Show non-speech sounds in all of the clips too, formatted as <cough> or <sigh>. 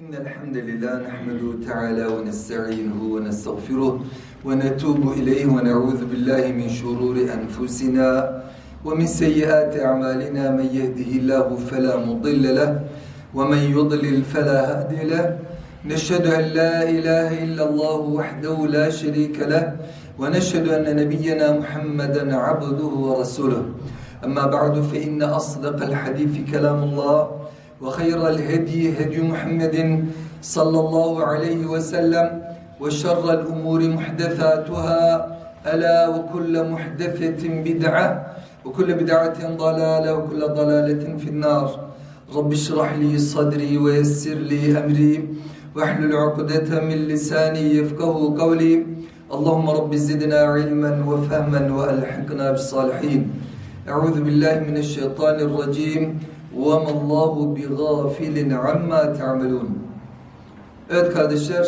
إن الحمد لله نحمده تعالى ونستعينه ونستغفره ونتوب إليه ونعوذ بالله من شرور أنفسنا ومن سيئات أعمالنا من يهده الله فلا مضل له ومن يضلل فلا هادي له. نشهد أن لا إله إلا الله وحده لا شريك له ونشهد أن نبينا محمدا عبده ورسوله. أما بعد فإن أصدق الحديث كلام الله وخير الهدي هدي محمد صلى الله عليه وسلم وشر الأمور محدثاتها ألا وكل محدثة بدعة وكل بدعة ضلالة وكل ضلالة في النار. رب اشرح لي صدري ويسر لي أمري واحلل عقدة من لساني يفقه قولي. اللهم رب زدنا علما وفهما وألحقنا بالصالحين. أعوذ بالله من الشيطان الرجيم. وَمَا اللّٰهُ بِغَافِلٍ عَمَّا تَعْمَلُونَ Evet kardeşler,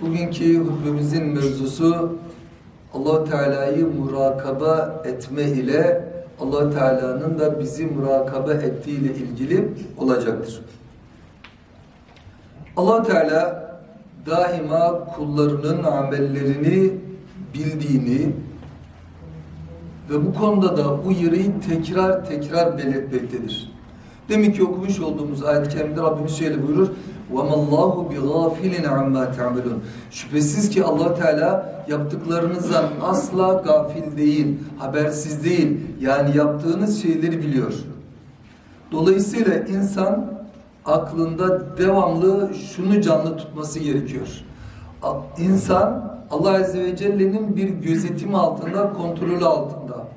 bugünkü hutbemizin mevzusu allah Teala'yı murakaba etme ile allah Teala'nın da bizi murakaba ettiği ile ilgili olacaktır. allah Teala daima kullarının amellerini bildiğini ve bu konuda da uyarıyı tekrar tekrar belirtmektedir. Demin ki okumuş olduğumuz ayet-i kerimede Rabbimiz şöyle buyurur. وَمَا اللّٰهُ بِغَافِلٍ عَمَّا تَعْمَلُونَ Şüphesiz ki allah Teala yaptıklarınızdan asla gafil değil, habersiz değil. Yani yaptığınız şeyleri biliyor. Dolayısıyla insan aklında devamlı şunu canlı tutması gerekiyor. İnsan Allah Azze ve Celle'nin bir gözetimi altında, kontrolü altında.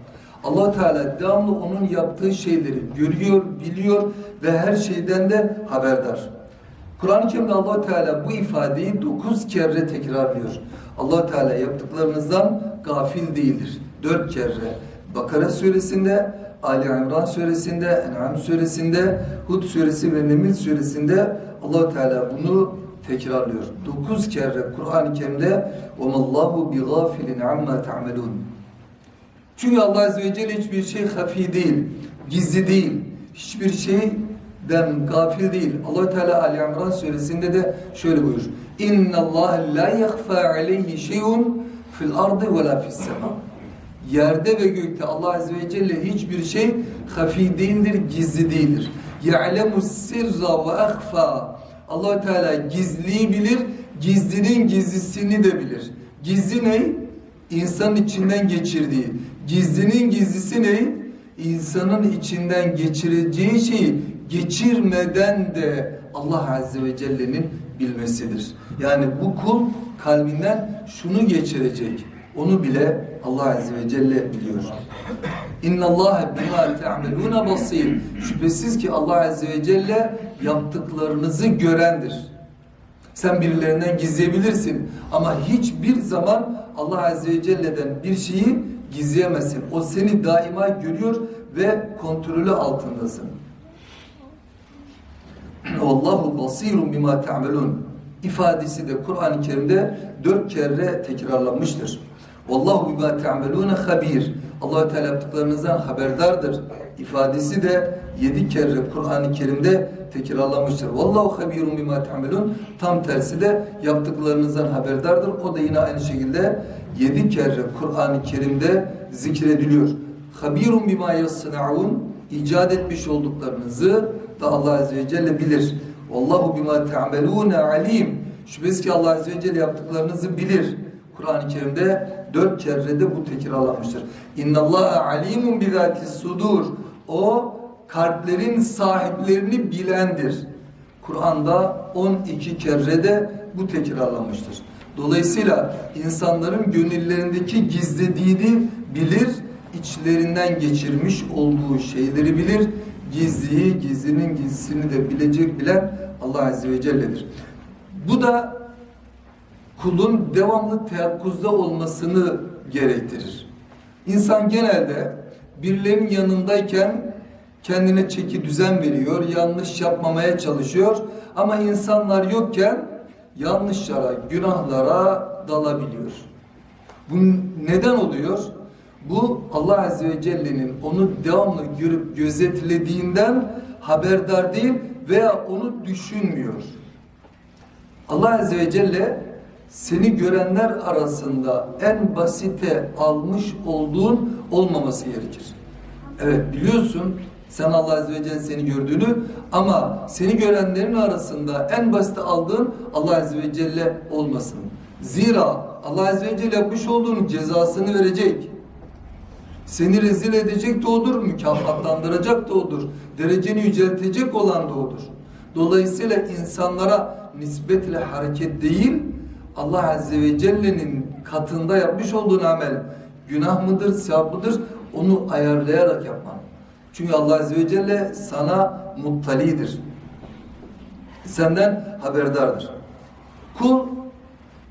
Allah Teala devamlı onun yaptığı şeyleri görüyor, biliyor ve her şeyden de haberdar. Kur'an-ı Kerim'de Allah Teala bu ifadeyi dokuz kere tekrarlıyor. Allah Teala yaptıklarınızdan gafil değildir. Dört kere. Bakara suresinde, Ali İmran suresinde, En'am suresinde, Hud suresi ve Nemil suresinde Allah Teala bunu tekrarlıyor. Dokuz kere Kur'an-ı Kerim'de "Ve Allahu bi gafilin amma ta'melun." Çünkü Allah Azze ve Celle hiçbir şey hafi değil, gizli değil, hiçbir şeyden gafil değil. allah Teala Ali İmran suresinde de şöyle buyurur. İnna Allah la yakhfa aleyhi şeyun fil ardı ve la fis sema. Yerde ve gökte Allah Azze ve Celle hiçbir şey hafi değildir, gizli değildir. Ya'lemu sirra ve akhfa. allah Teala gizliyi bilir, gizlinin gizlisini de bilir. Gizli ne? İnsanın içinden geçirdiği. Gizlinin gizlisi ne? İnsanın içinden geçireceği şeyi geçirmeden de Allah Azze ve Celle'nin bilmesidir. Yani bu kul kalbinden şunu geçirecek. Onu bile Allah Azze ve Celle biliyor. İnna Allah bima ta'meluna basir. Şüphesiz ki Allah Azze ve Celle yaptıklarınızı görendir. Sen birilerinden gizleyebilirsin ama hiçbir zaman Allah Azze ve Celle'den bir şeyi gizleyemezsin. O seni daima görüyor ve kontrolü altındasın. <clears throat> Allahu basirun bima ta'melun ifadesi de Kur'an-ı Kerim'de dört kere tekrarlanmıştır. Vallahu bima ta'melune habir. Allah Teala yaptıklarınızdan haberdardır. ifadesi de yedi kere Kur'an-ı Kerim'de tekrarlanmıştır. Vallahu habirun bima ta'melun. Tam tersi de yaptıklarınızdan haberdardır. O da yine aynı şekilde yedi kere Kur'an-ı Kerim'de zikrediliyor. Habirun bima yasnaun. icat etmiş olduklarınızı da Allah Azze ve Celle bilir. Vallahu bima ta'melune alim. Şüphesiz ki Allah Azze ve Celle yaptıklarınızı bilir. Kur'an-ı Kerim'de dört kere de bu tekrarlanmıştır. İnna Allah alimun bi sudur. O kalplerin sahiplerini bilendir. Kur'an'da 12 kere de bu tekrarlanmıştır. Dolayısıyla insanların gönüllerindeki gizlediğini bilir, içlerinden geçirmiş olduğu şeyleri bilir. Gizliyi, gizlinin gizlisini de bilecek bilen Allah Azze ve Celle'dir. Bu da kulun devamlı teyakkuzda olmasını gerektirir. İnsan genelde birilerinin yanındayken kendine çeki düzen veriyor, yanlış yapmamaya çalışıyor. Ama insanlar yokken yanlışlara, günahlara dalabiliyor. Bu neden oluyor? Bu Allah Azze ve Celle'nin onu devamlı görüp gözetlediğinden haberdar değil veya onu düşünmüyor. Allah Azze ve Celle seni görenler arasında en basite almış olduğun olmaması gerekir. Evet biliyorsun sen Allah Azze ve Celle seni gördüğünü ama seni görenlerin arasında en basite aldığın Allah Azze ve Celle olmasın. Zira Allah Azze ve Celle yapmış olduğunun cezasını verecek. Seni rezil edecek de odur, mükafatlandıracak da odur. Dereceni yüceltecek olan da odur. Dolayısıyla insanlara nispetle hareket değil, Allah Azze ve Celle'nin katında yapmış olduğun amel günah mıdır, sevap mıdır onu ayarlayarak yapman. Çünkü Allah Azze ve Celle sana muttalidir. Senden haberdardır. Kul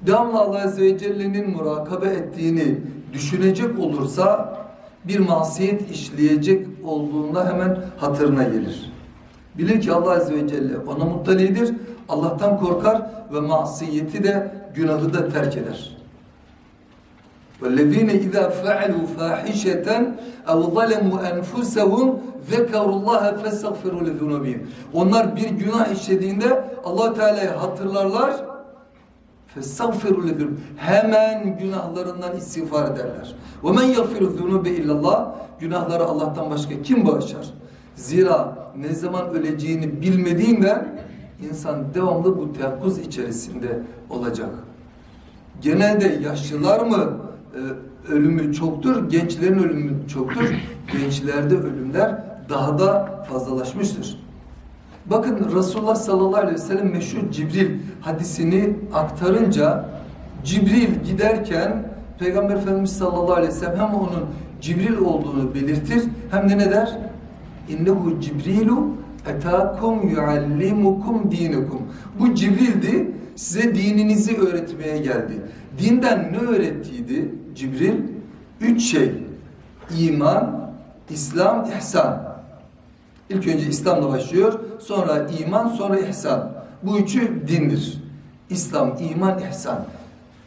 devamlı Allah Azze ve Celle'nin murakabe ettiğini düşünecek olursa bir masiyet işleyecek olduğunda hemen hatırına gelir. Bilir ki Allah Azze ve Celle ona muttalidir. Allah'tan korkar ve masiyeti de günahı da terk eder. وَالَّذ۪ينَ اِذَا فَعَلُوا فَاحِشَةً اَوْ ظَلَمُوا اَنْفُسَهُمْ ذَكَرُوا اللّٰهَ فَاسْتَغْفِرُوا لِذُنُوبِهِمْ Onlar bir günah işlediğinde allah Teala'yı hatırlarlar. فَاسْتَغْفِرُوا لِذُنُوبِهِمْ Hemen günahlarından istiğfar ederler. وَمَنْ يَغْفِرُ الذُّنُوبِ اِلَّا اللّٰهِ Günahları Allah'tan başka kim bağışlar? Zira ne zaman öleceğini bilmediğinden insan devamlı bu teyakkuz içerisinde olacak. Genelde yaşlılar mı e, ölümü çoktur, gençlerin ölümü çoktur. <clears throat> Gençlerde ölümler daha da fazlalaşmıştır. Bakın Resulullah sallallahu aleyhi ve sellem meşhur Cibril hadisini aktarınca Cibril giderken Peygamber Efendimiz sallallahu aleyhi ve sellem hem onun Cibril olduğunu belirtir hem de ne der? İnnehu Cibrilu etâkum yuallimukum dinukum. Bu Cibril'di size dininizi öğretmeye geldi. Dinden ne öğrettiydi Cibril? Üç şey. İman, İslam, ihsan. İlk önce İslam'la başlıyor, sonra iman, sonra ihsan. Bu üçü dindir. İslam, iman, ihsan.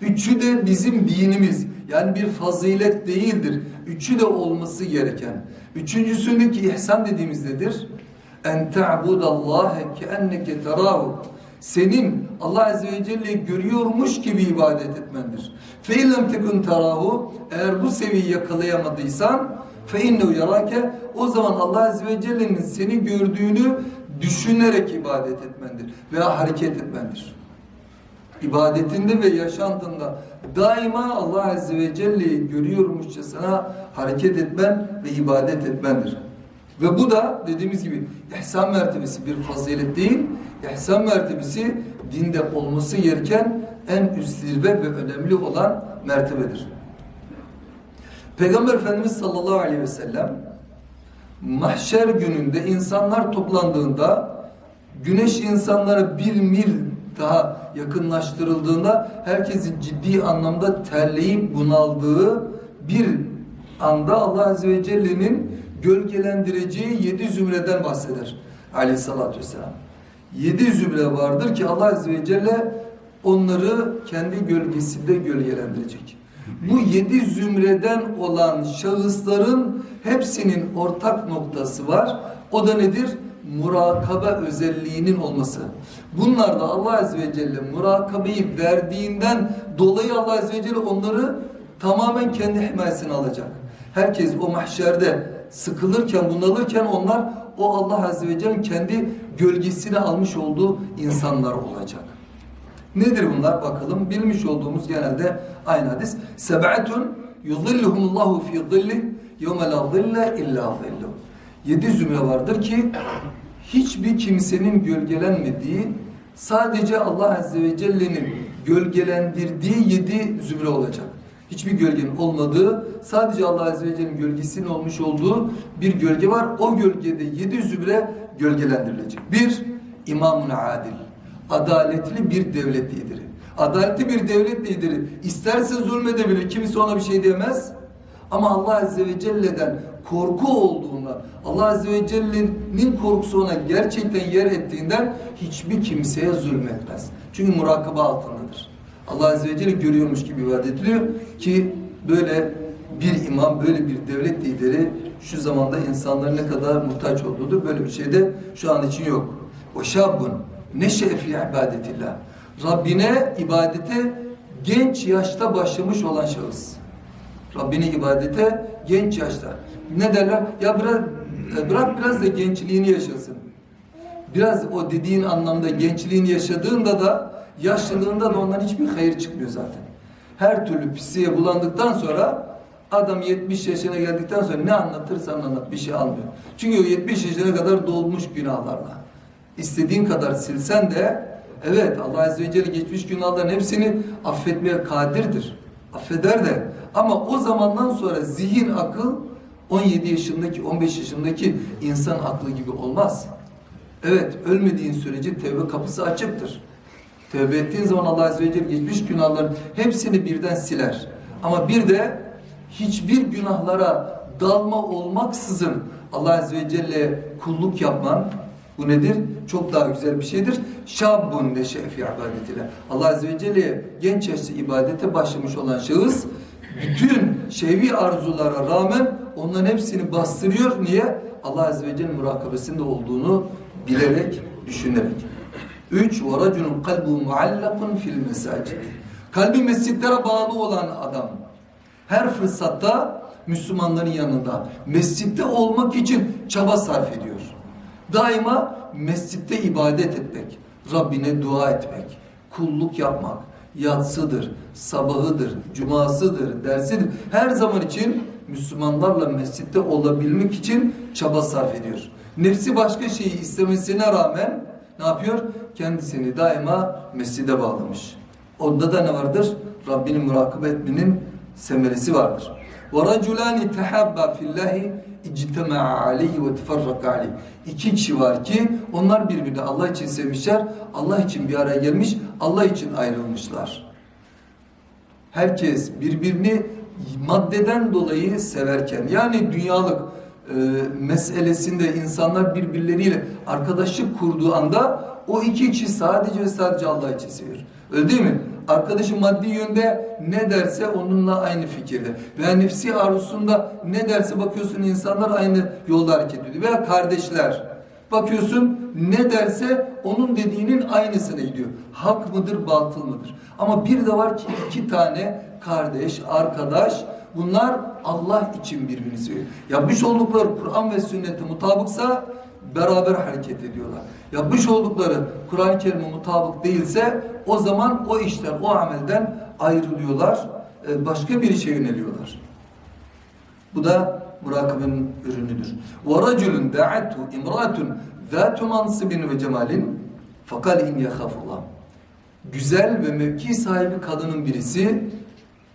Üçü de bizim dinimiz. Yani bir fazilet değildir. Üçü de olması gereken. Üçüncüsündeki ihsan dediğimiz nedir? En ta'budallâhe keenneke terahu. Senin Allah Azze ve Celle'yi görüyormuş gibi ibadet etmendir. İllem tekun terahu. Eğer bu seviyeyi yakalayamadıysan innehu yarake. O zaman Allah Azze ve Celle'nin seni gördüğünü düşünerek ibadet etmendir. Veya hareket etmendir ibadetinde ve yaşantında daima Allah Azze ve Celle'yi görüyormuşçasına hareket etmen ve ibadet etmendir. Ve bu da dediğimiz gibi ihsan mertebesi bir fazilet değil, ihsan mertebesi dinde olması gereken en üst zirve ve önemli olan mertebedir. Peygamber Efendimiz sallallahu aleyhi ve sellem mahşer gününde insanlar toplandığında güneş insanlara bir mil daha yakınlaştırıldığında herkesin ciddi anlamda terleyip bunaldığı bir anda Allah Azze ve Celle'nin gölgelendireceği yedi zümreden bahseder aleyhissalatü vesselam. Yedi zümre vardır ki Allah Azze ve Celle onları kendi gölgesinde gölgelendirecek. Bu yedi zümreden olan şahısların hepsinin ortak noktası var. O da nedir? Murakabe özelliğinin olması. Bunlar da Allah Azze ve Celle murakabeyi verdiğinden dolayı Allah Azze ve Celle onları tamamen kendi himayesine alacak. Herkes o mahşerde sıkılırken, bunalırken onlar o Allah Azze ve Celle'nin kendi gölgesine almış olduğu insanlar olacak. Nedir bunlar bakalım? Bilmiş olduğumuz genelde aynı hadis. Seb'atun yuzilluhumullahu fi zilli yevme la zille illa zillu. Yedi zümre vardır ki hiçbir kimsenin gölgelenmediği sadece Allah Azze ve Celle'nin gölgelendirdiği yedi zümre olacak. Hiçbir gölgenin olmadığı, sadece Allah Azze ve Celle'nin gölgesinin olmuş olduğu bir gölge var. O gölgede yedi zümre gölgelendirilecek. Bir, imamun adil. Adaletli bir devlet lideri. Adaletli bir devlet lideri isterse zulmedebilir, kimse ona bir şey diyemez. Ama Allah Azze ve Celle'den korku olduğunda, Allah Azze ve Celle'nin korkusu ona gerçekten yer ettiğinden hiçbir kimseye zulmetmez. Çünkü murakaba altındadır. Allah Azze ve Celle görüyormuş gibi ibadet ediliyor ki böyle bir imam, böyle bir devlet lideri şu zamanda insanların ne kadar muhtaç olduğudur. Böyle bir şey de şu an için yok. O şabun neşe fi ibadetillah. Rabbine ibadete genç yaşta başlamış olan şahıs. Rabbine ibadete genç yaşta. Ne derler? Ya bırak, e, bırak biraz da gençliğini yaşasın. Biraz o dediğin anlamda gençliğini yaşadığında da yaşlılığında da ondan hiçbir hayır çıkmıyor zaten. Her türlü pisliğe bulandıktan sonra adam 70 yaşına geldikten sonra ne anlatırsan anlat bir şey almıyor. Çünkü o 70 yaşına kadar dolmuş günahlarla. İstediğin kadar silsen de evet Allah Azze ve Celle geçmiş günahların hepsini affetmeye kadirdir. Affeder de ama o zamandan sonra zihin akıl 17 yaşındaki 15 yaşındaki insan aklı gibi olmaz. Evet, ölmediğin sürece tevbe kapısı açıktır. Tevbe ettiğin zaman Allah Azze ve Celle geçmiş günahların hepsini birden siler. Ama bir de hiçbir günahlara dalma olmaksızın Allah Azze ve Celle kulluk yapman, bu nedir? Çok daha güzel bir şeydir. Şabbun neşe fi ibadetiyle. Allah Azze ve Celle'ye genç yaşta ibadete başlamış olan şahıs bütün şehvi arzulara rağmen onların hepsini bastırıyor. Niye? Allah Azze ve Celle murakabesinde olduğunu bilerek, düşünerek. Üç, وَرَجُلٌ قَلْبُهُ مُعَلَّقٌ fil mesacid. Kalbi mescitlere bağlı olan adam. Her fırsatta Müslümanların yanında mescitte olmak için çaba sarf ediyor. Daima mescitte ibadet etmek, Rabbine dua etmek, kulluk yapmak, yatsıdır, sabahıdır, cumasıdır, dersidir. Her zaman için Müslümanlarla mescitte olabilmek için çaba sarf ediyor. Nefsi başka şeyi istemesine rağmen ne yapıyor? Kendisini daima mescide bağlamış. Onda da ne vardır? Rabbini murakabe etmenin semeresi vardır. وَرَجُلَانِ تَحَبَّا فِي اللّٰهِ اِجْتَمَعَ عَلَيْهِ وَتَفَرَّقَ عَلَيْهِ İki kişi var ki onlar birbirini Allah için sevmişler, Allah için bir araya gelmiş, Allah için ayrılmışlar. Herkes birbirini maddeden dolayı severken yani dünyalık e, meselesinde insanlar birbirleriyle arkadaşlık kurduğu anda o iki kişi sadece ve sadece Allah için seviyor. Öyle değil mi? Arkadaşı maddi yönde ne derse onunla aynı fikirde. Veya nefsi arzusunda ne derse bakıyorsun insanlar aynı yolda hareket ediyor. Veya kardeşler. Bakıyorsun ne derse onun dediğinin aynısına gidiyor. Hak mıdır, batıl mıdır? Ama bir de var ki iki tane kardeş, arkadaş bunlar Allah için birbirini seviyor. Yapmış oldukları Kur'an ve sünnete mutabıksa beraber hareket ediyorlar. Yapmış oldukları Kur'an-ı Kerim'e mutabık değilse o zaman o işten, o amelden ayrılıyorlar. e, Başka bir işe yöneliyorlar. Bu da murakabenin ürünüdür. وَرَجُلٌ دَعَتْهُ اِمْرَاتٌ ذَاتُ مَنْصِبٍ ve cemalin fakal in yahafullah. Güzel ve mevki sahibi kadının birisi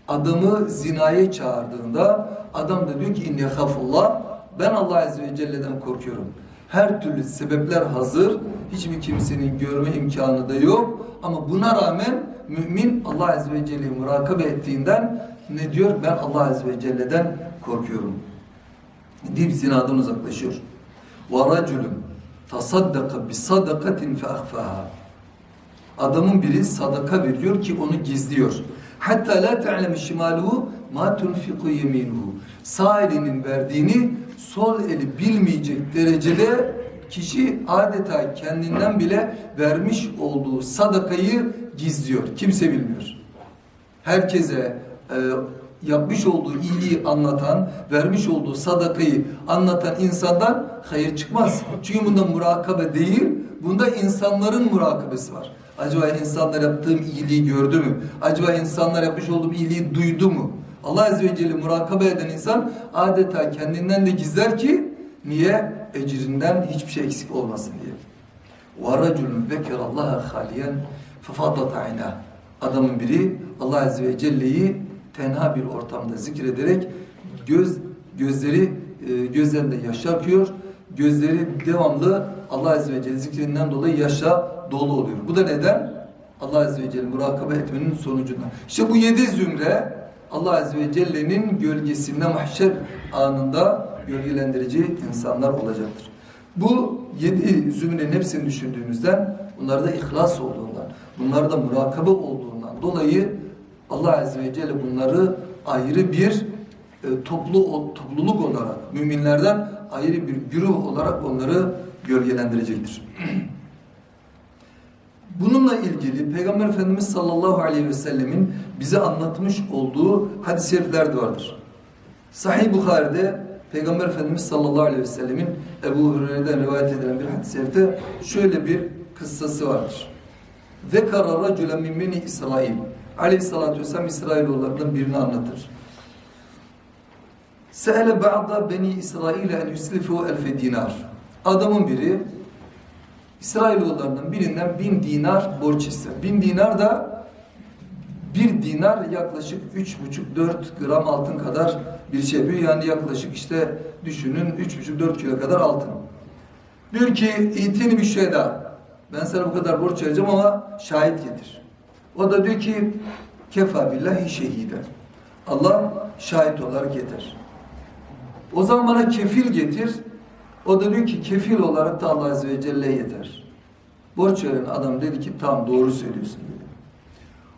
adamı zinaya çağırdığında adam da diyor ki in yahafullah ben Allah Azze ve Celle'den korkuyorum. Her türlü sebepler hazır. Hiçbir kimsenin görme imkanı da yok. Ama buna rağmen mümin Allah Azze ve Celle'yi murakabe ettiğinden ne diyor? Ben Allah Azze ve Celle'den korkuyorum. Deyip zinadan uzaklaşıyor. وَرَجُلٌ تَصَدَّقَ بِصَدَقَةٍ فَأَخْفَاهَا Adamın biri sadaka veriyor ki onu gizliyor. Hatta la ta'lemu şimaluhu ma tunfiku yeminuhu. Sağ elinin verdiğini sol eli bilmeyecek derecede kişi adeta kendinden bile vermiş olduğu sadakayı gizliyor. Kimse bilmiyor. Herkese e, yapmış olduğu iyiliği anlatan, vermiş olduğu sadakayı anlatan insandan hayır çıkmaz. Çünkü bunda murakabe değil, bunda insanların murakabesi var. Acaba insanlar yaptığım iyiliği gördü mü? Acaba insanlar yapmış olduğum iyiliği duydu mu? Allah Azze ve Celle murakabe eden insan adeta kendinden de gizler ki niye? Ecrinden hiçbir şey eksik olmasın diye. وَرَجُلٌ ذَكَرَ اللّٰهَ خَالِيًا فَفَضَّتْ عَيْنَهُ Adamın biri Allah Azze ve Celle'yi tenha bir ortamda zikrederek göz gözleri e, gözlerinde yaş akıyor. Gözleri devamlı Allah Azze ve Celle zikrinden dolayı yaşa dolu oluyor. Bu da neden? Allah Azze ve Celle murakabe etmenin sonucunda. İşte bu yedi zümre Allah Azze ve Celle'nin gölgesinde mahşer anında gölgelendirici insanlar olacaktır. Bu yedi zümrenin hepsini düşündüğümüzden bunlarda ihlas olduğundan, bunlarda murakabe olduğundan dolayı Allah Azze ve Celle bunları ayrı bir e, toplu topluluk olarak, müminlerden ayrı bir güruh olarak onları gölgelendirecektir. Bununla ilgili Peygamber Efendimiz sallallahu aleyhi ve sellemin bize anlatmış olduğu hadis-i şerifler de vardır. Sahih Bukhari'de Peygamber Efendimiz sallallahu aleyhi ve sellemin Ebu Hureyre'den rivayet edilen bir hadis-i şerifte şöyle bir kıssası vardır. Zekara racülen min beni İsrail. Aleyhissalatü vesselam İsrailoğullarından birini anlatır. Se'ele ba'da beni İsrail'e en yuslifu elfe dinar. Adamın biri İsrailoğullarından birinden bin dinar borç ister. Bin dinar da bir dinar yaklaşık üç buçuk dört gram altın kadar bir şey yapıyor. Yani yaklaşık işte düşünün üç buçuk dört kilo kadar altın. Diyor ki itini bir şey daha. Ben sana bu kadar borç vereceğim ama şahit getir. O da diyor ki kefa billahi şehiden. Allah şahit olarak yeter. O zaman bana kefil getir. O da diyor ki kefil olarak da Allah Azze ve Celle yeter. Borç veren adam dedi ki tam doğru söylüyorsun dedi.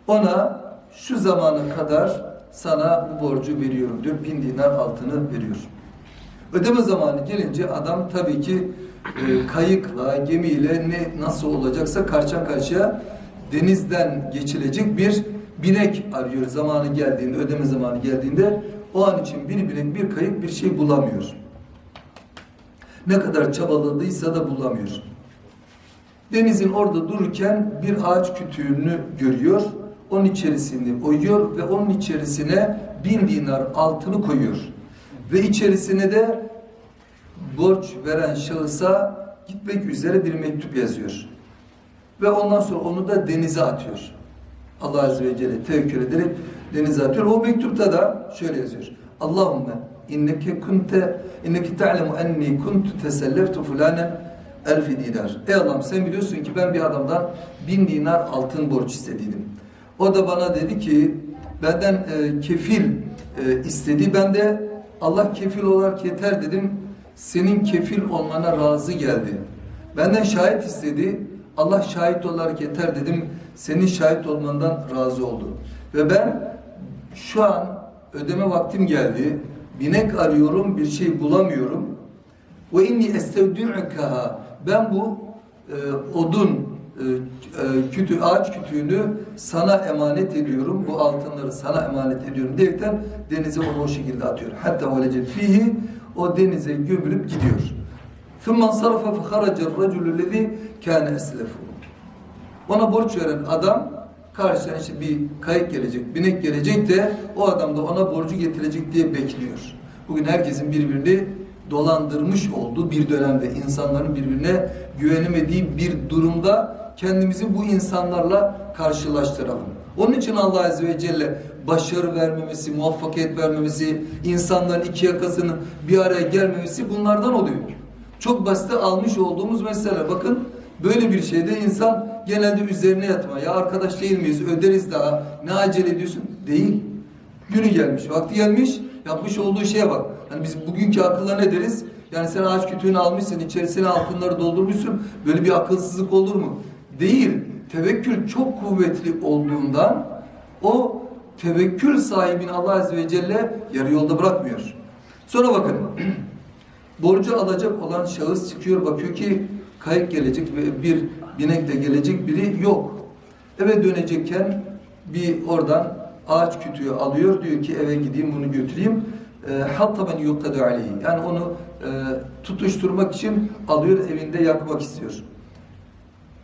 Ona şu zamana kadar sana bu borcu veriyorum diyor. Bin dinar altını veriyor. Ödeme zamanı gelince adam tabii ki e, kayıkla, gemiyle ne nasıl olacaksa karşıya karşıya denizden geçilecek bir binek arıyor zamanı geldiğinde, ödeme zamanı geldiğinde o an için bir binek, bir kayık bir şey bulamıyor. Ne kadar çabaladıysa da bulamıyor. Denizin orada dururken bir ağaç kütüğünü görüyor. Onun içerisini oyuyor ve onun içerisine bin dinar altını koyuyor. Ve içerisine de borç veren şahısa gitmek üzere bir mektup yazıyor. Ve ondan sonra onu da denize atıyor. Allah Azze ve Celle tevekkül ederek denize atıyor. O mektupta da şöyle yazıyor. Allahümme inneke kunte inneke ta'lemu enni kuntu teselleftu fulanen elfi dinar. Ey Allah'ım sen biliyorsun ki ben bir adamdan bin dinar altın borç istediydim. O da bana dedi ki benden e, kefil e, istedi. Ben de Allah kefil olarak yeter dedim. Senin kefil olmana razı geldi. Benden şahit istedi. Allah şahit olarak yeter dedim. Senin şahit olmandan razı oldu. Ve ben şu an ödeme vaktim geldi. Binek arıyorum, bir şey bulamıyorum. Ve inni estevdi'ukaha. Ben bu e, odun e, e, kütü, ağaç kütüğünü sana emanet ediyorum. Bu altınları sana emanet ediyorum diyerekten denize onu o şekilde atıyor. Hatta velecet fihi o denize gömülüp gidiyor. ثُمَّ انْصَرَفَ فَخَرَجَ الرَّجُلُ الَّذ۪ي كَانَ اَسْلَفُهُ Ona borç veren adam karşıdan işte bir kayık gelecek, binek gelecek de o adam da ona borcu getirecek diye bekliyor. Bugün herkesin birbirini dolandırmış olduğu bir dönemde insanların birbirine güvenemediği bir durumda kendimizi bu insanlarla karşılaştıralım. Onun için Allah Azze ve Celle başarı vermemesi, muvaffakiyet vermemesi, insanların iki yakasının bir araya gelmemesi bunlardan oluyor. Çok basite almış olduğumuz mesele. Bakın böyle bir şeyde insan genelde üzerine yatma. Ya arkadaş değil miyiz? Öderiz daha. Ne acele ediyorsun? Değil. Günü gelmiş, vakti gelmiş. Yapmış olduğu şeye bak. Hani biz bugünkü akılla ne deriz? Yani sen ağaç kütüğünü almışsın, içerisine altınları doldurmuşsun. Böyle bir akılsızlık olur mu? Değil. Tevekkül çok kuvvetli olduğundan o tevekkül sahibini Allah Azze ve Celle yarı yolda bırakmıyor. Sonra bakın. <clears throat> Borcu alacak olan şahıs çıkıyor bakıyor ki kayık gelecek ve bir binek de gelecek biri yok. Eve dönecekken bir oradan ağaç kütüğü alıyor. Diyor ki eve gideyim bunu götüreyim. Hatta ben yuqadu aleyhi. Yani onu e, tutuşturmak için alıyor evinde yakmak istiyor.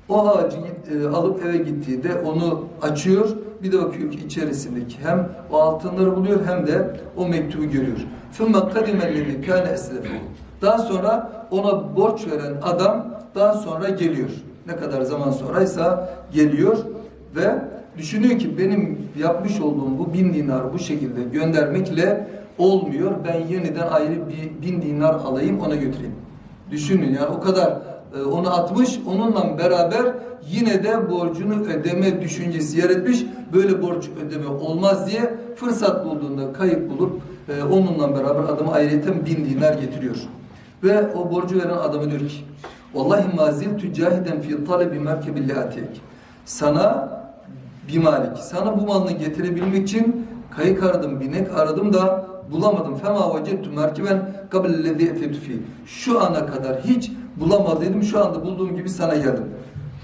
O ağacı e, alıp eve gittiğinde onu açıyor. Bir de bakıyor ki içerisindeki hem o altınları buluyor hem de o mektubu görüyor. ثُمَّ قَدِمَ الَّذِي كَانَ أَسْلَفُهُ Daha sonra ona borç veren adam daha sonra geliyor. Ne kadar zaman sonraysa geliyor ve düşünüyor ki benim yapmış olduğum bu bin dinar bu şekilde göndermekle olmuyor. Ben yeniden ayrı bir bin dinar alayım ona götüreyim. Düşünün yani o kadar e, onu atmış onunla beraber yine de borcunu ödeme düşüncesi yer etmiş. Böyle borç ödeme olmaz diye fırsat bulduğunda kayıp bulup e, onunla beraber adamı ayrıyeten bin dinar getiriyor. Ve o borcu veren adamı diyor ki Vallahi mazil tücahiden fi talebi merkebilli atiyek. Sana bir malik. Sana bu malını getirebilmek için kayık aradım, binek aradım da bulamadım. Fema vecettu merkiben kabellezi etebtu fi. Şu ana kadar hiç bulamadıydım. Şu anda bulduğum gibi sana geldim.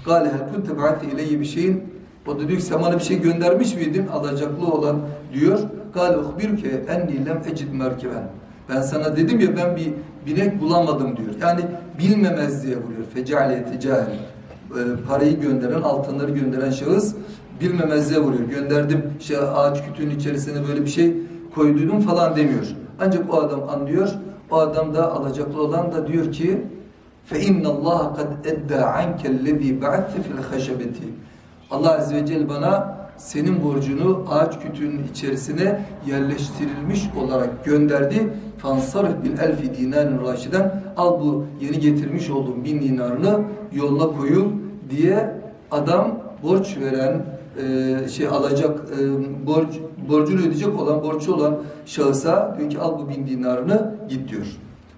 Gale hel kunte ba'ati ileyye bir şeyin o da diyor ki sen bana bir şey göndermiş miydin? Alacaklı olan diyor. Gale uhbiruke enni lem ecid merkeben. Ben sana dedim ya ben bir binek bulamadım diyor. Yani bilmemezliğe vuruyor. Fecale ticari. Ee, parayı gönderen, altınları gönderen şahıs bilmemezliğe vuruyor. Gönderdim işte ağaç kütüğünün içerisine böyle bir şey koyduydum falan demiyor. Ancak o adam anlıyor. O adam da alacaklı olan da diyor ki فَاِنَّ اللّٰهَ قَدْ اَدَّى عَنْكَ الَّذ۪ي بَعَثَ فِي الْخَشَبَةِ Allah Azze ve Celle bana senin borcunu ağaç kütüğünün içerisine yerleştirilmiş olarak gönderdi. Fansarif bil elfi dinarin raşiden al bu yeni getirmiş olduğum bin dinarını yoluna koyul diye adam borç veren e, şey alacak e, borç borcunu ödeyecek olan borçlu olan şahısa diyor ki al bu bin dinarını git diyor.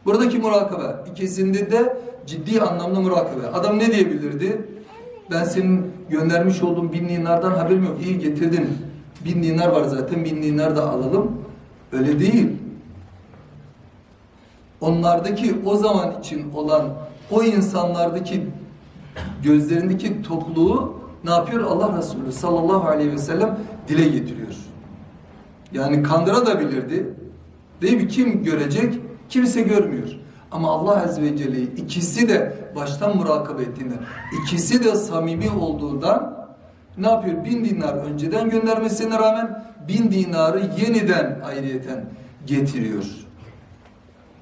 Buradaki murakabe ikisinde de ciddi anlamda murakabe. Adam ne diyebilirdi? Ben senin göndermiş olduğun bin dinardan haberim yok. İyi getirdin. Bin dinar var zaten. Bin dinar da alalım. Öyle değil. Onlardaki o zaman için olan o insanlardaki gözlerindeki tokluğu ne yapıyor? Allah Resulü sallallahu aleyhi ve sellem dile getiriyor. Yani kandıra da bilirdi. Değil mi? Kim görecek? Kimse görmüyor. Ama Allah Azze ve Celle ikisi de baştan murakabe ettiğinden, ikisi de samimi olduğundan ne yapıyor? Bin dinar önceden göndermesine rağmen bin dinarı yeniden ayrıyeten getiriyor.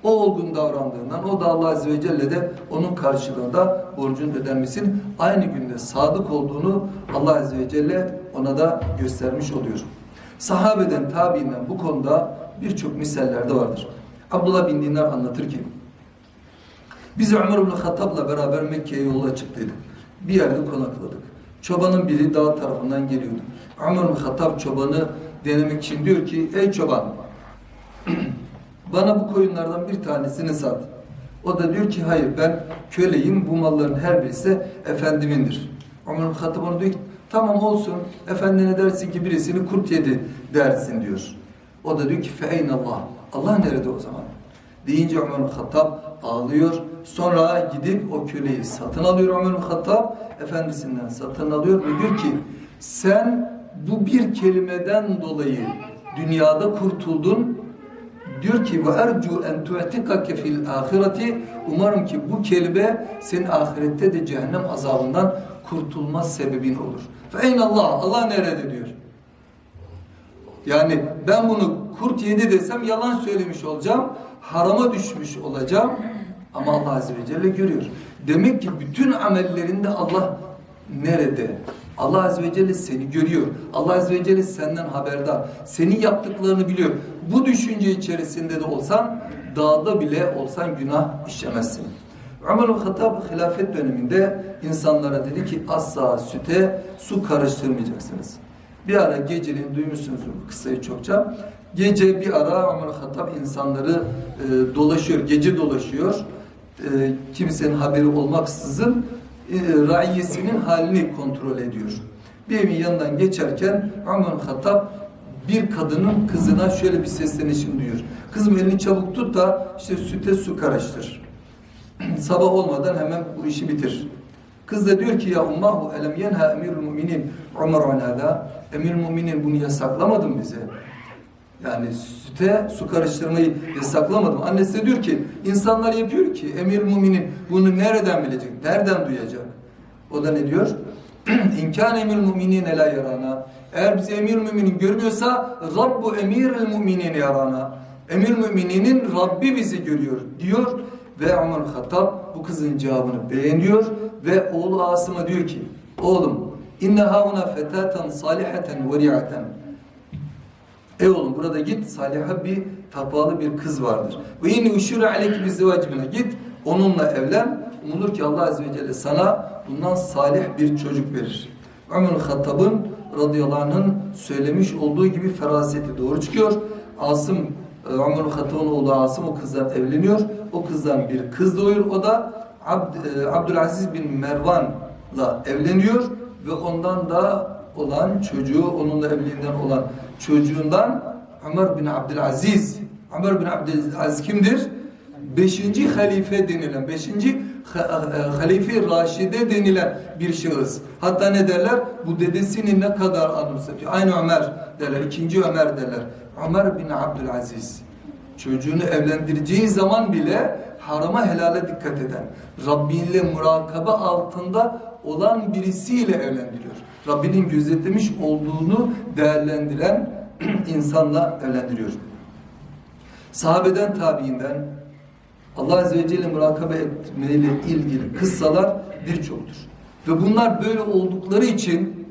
O olgun davrandığından o da Allah Azze ve Celle de onun karşılığında borcun ödenmesinin aynı günde sadık olduğunu Allah Azze ve Celle ona da göstermiş oluyor. Sahabeden, tabiinden bu konuda birçok misaller de vardır. Abdullah bin Dinar anlatır ki biz Ömer bin Hattab'la beraber Mekke'ye yola çıktıydık. Bir yerde konakladık. Çobanın biri dağ tarafından geliyordu. Ömer bin Hattab çobanı denemek için diyor ki ey çoban bana bu koyunlardan bir tanesini sat. O da diyor ki hayır ben köleyim bu malların her birisi efendimindir. Ömer bin Hattab ona diyor ki tamam olsun efendine dersin ki birisini kurt yedi dersin diyor. O da diyor ki fe Allah. Allah nerede o zaman? Deyince Ömer Hattab ağlıyor. Sonra gidip o köleyi satın alıyor Ömer Hattab. Efendisinden satın alıyor ve diyor ki sen bu bir kelimeden dolayı dünyada kurtuldun. Diyor ki ve ercu en tu'tikake fil ahireti umarım ki bu kelime senin ahirette de cehennem azabından kurtulma sebebin olur. Fe Allah Allah nerede diyor. Yani ben bunu kurt yedi desem yalan söylemiş olacağım. Harama düşmüş olacağım. Ama Allah Azze ve Celle görüyor. Demek ki bütün amellerinde Allah nerede? Allah Azze ve Celle seni görüyor. Allah Azze ve Celle senden haberdar. Senin yaptıklarını biliyor. Bu düşünce içerisinde de olsan, dağda bile olsan günah işlemezsin. Ömer bin Hattab hilafet döneminde insanlara dedi ki asla süte su karıştırmayacaksınız. Bir ara geceliğin duymuşsunuz bu kıssayı çokça. Gece bir ara Ömer Hattab insanları e, dolaşıyor, gece dolaşıyor. E, kimsenin haberi olmaksızın e, raiyesinin halini kontrol ediyor. Bir evin yanından geçerken Ömer Hattab bir kadının kızına şöyle bir seslenişini duyuyor. Kızım elini çabuk tut da işte süte su karıştır. <clears throat> Sabah olmadan hemen bu işi bitir. Kız da diyor ki ya ummahu elem yenha emirul müminin Ömer an hada. Emirul müminin bunu yasaklamadı mı bize? Yani süte su karıştırmayı yasaklamadım. Annesi de diyor ki insanlar yapıyor ki emir müminin bunu nereden bilecek? Nereden duyacak? O da ne diyor? <clears throat> İmkan emir müminin la yarana. Eğer bizi emir müminin görmüyorsa Rabbu emiril müminin yarana. Emir mümininin Rabbi bizi görüyor diyor ve Ömer Hattab bu kızın cevabını beğeniyor ve oğlu Asım'a diyor ki oğlum inne havuna fetaten saliheten veriaten Ey oğlum burada git saliha bir takvalı bir kız vardır. Ve yine uşure aleyki bir zivacibine git onunla evlen. Umulur ki Allah Azze ve Celle sana bundan salih bir çocuk verir. Ömer Hattab'ın radıyallahu anh'ın söylemiş olduğu gibi feraseti doğru çıkıyor. Asım e, Ömer Hattab'ın oğlu Asım o kızdan evleniyor. O kızdan bir kız doğuyor. O da Abd, e, Abdülaziz bin Mervan'la evleniyor ve ondan da olan çocuğu, onunla evliliğinden olan çocuğundan Ömer bin Abdülaziz. Ömer bin Abdülaziz kimdir? beşinci halife denilen, beşinci ha- e, halife Raşide denilen bir şahıs. Hatta ne derler? Bu dedesini ne kadar anımsatıyor. Aynı Ömer derler, ikinci Ömer derler. Ömer bin Abdülaziz. Çocuğunu evlendireceği zaman bile harama helale dikkat eden, Rabbiyle murakabe altında olan birisiyle evlendiriyor. Rabbinin gözetlemiş olduğunu değerlendiren <clears throat> insanla evlendiriyor. Sahabeden, tabiinden Allah Azze ve Celle murakabe etmeyle ilgili kıssalar birçoktur. Ve bunlar böyle oldukları için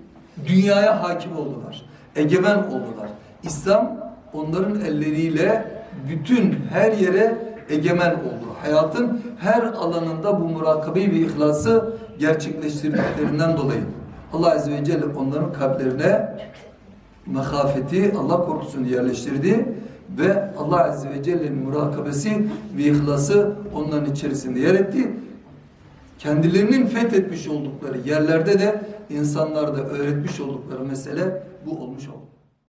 dünyaya hakim oldular. Egemen oldular. İslam onların elleriyle bütün her yere egemen oldu. Hayatın her alanında bu murakabeyi ve ihlası gerçekleştirdiklerinden dolayı Allah Azze ve Celle onların kalplerine mehafeti, Allah korkusunu yerleştirdi ve Allah Azze ve Celle'nin murakabesi ve ihlası onların içerisinde yer etti. Kendilerinin fethetmiş oldukları yerlerde de insanlarda öğretmiş oldukları mesele bu olmuş oldu.